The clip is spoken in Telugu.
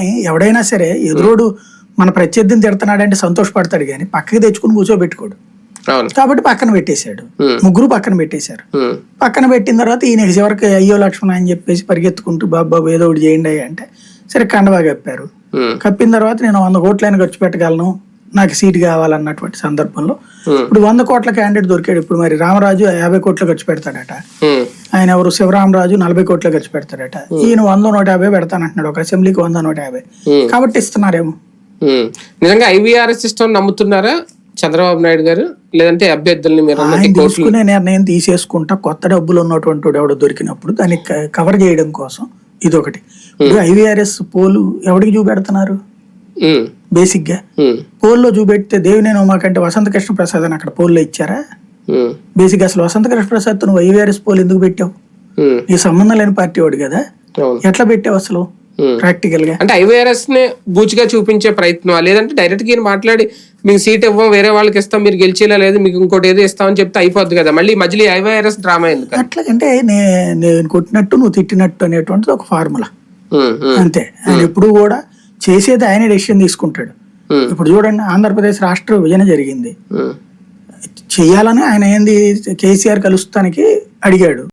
వాళ్ళని ఎవడైనా సరే ఎదురోడు మన ప్రత్యర్థిని తిడుతున్నాడంటే సంతోషపడతాడు కానీ పక్కకి తెచ్చుకుని కూర్చోబెట్టుకోడు. కాబట్టి పక్కన పెట్టేశాడు. ముగ్గురు పక్కన పెట్టేశారు. పక్కన పెట్టిన తర్వాత ఈయన చివరికి అయ్యో లక్ష్మణ అని చెప్పేసి పరిగెత్తుకుంటూ బాబా ఏదో ఒకటి చేయండి అంటే సరే కండవా కప్పారు. కప్పిన తర్వాత నేను వంద కోట్లైన ఖర్చు పెట్టగలను నాకు సీట్ కావాలన్నటువంటి సందర్భంలో ఇప్పుడు వంద కోట్ల క్యాండిడేట్ దొరికాడు. ఇప్పుడు మరి రామరాజు యాభై కోట్లు ఖర్చు పెడతాడట. ఆయన ఎవరు? శివరామరాజు నలభై కోట్లు ఖర్చు పెడతాడట ఈయన వంద నూట యాభై పెడతానంటున్నాడు. ఒక అసెంబ్లీకి వంద నూట యాభై. కాబట్టి ఇస్తున్నారేమో. నిజంగా ఐవీఆర్ఎస్ సిస్టమ్ నమ్ముతున్నారా చంద్రబాబు నాయుడు గారు? లేదంటే అభ్యర్థుల్ని మీరు తీసుకునే నిర్ణయం తీసేసుకుంటా కొత్త డబ్బులు ఉన్నటువంటి వాడు ఎవడో దొరికినప్పుడు దాన్ని కవర్ చేయడం కోసం ఇది ఒకటి ఇప్పుడు ఐవీఆర్ఎస్ పోలు ఎవడికి చూపెడుతున్నారు? బేసిక్గా పోల్లో చూపెడితే దేవినేని ఉమాకంటే వసంత కృష్ణ ప్రసాద్ అని అక్కడ పోల్లో ఇచ్చారా? బేసిక్ అసలు వసంత కృష్ణ ప్రసాద్ నువ్వు ఐవీఆర్ఎస్ పోల్ ఎందుకు పెట్టావు? ఉమ్, నీ సంబంధం లేని పార్టీ వాడు కదా. ఎట్లా పెట్టావు అసలు. ప్రాక్టికల్గా అంటే ఐవీఆర్ఎస్ని బూచిగా చూపించే ప్రయత్నం లేదంటే డైరెక్ట్గా మాట్లాడి మీకు సీట్ ఇవ్వం వేరే వాళ్ళకి ఇస్తాం మీరు గెలిచేలా లేదు మీకు ఇంకోటి ఏదో ఇస్తామని చెప్తే అయిపోద్ది కదా. మళ్ళీ మధ్యలో ఐవీఆర్ఎస్ డ్రామా ఎందుకు అట్లాగంటే నేను కొట్టినట్టు నువ్వు తిట్టినట్టు అనేటువంటిది ఒక ఫార్ములా. అంతే. ఆయన ఎప్పుడు కూడా చేసేది ఆయన డెసిషన్ తీసుకుంటాడు. ఇప్పుడు చూడండి ఆంధ్రప్రదేశ్ రాష్ట్ర విభజన జరిగింది. చేయాలని ఆయన ఏంది కేసీఆర్ కలుస్తానికి అడిగాడు.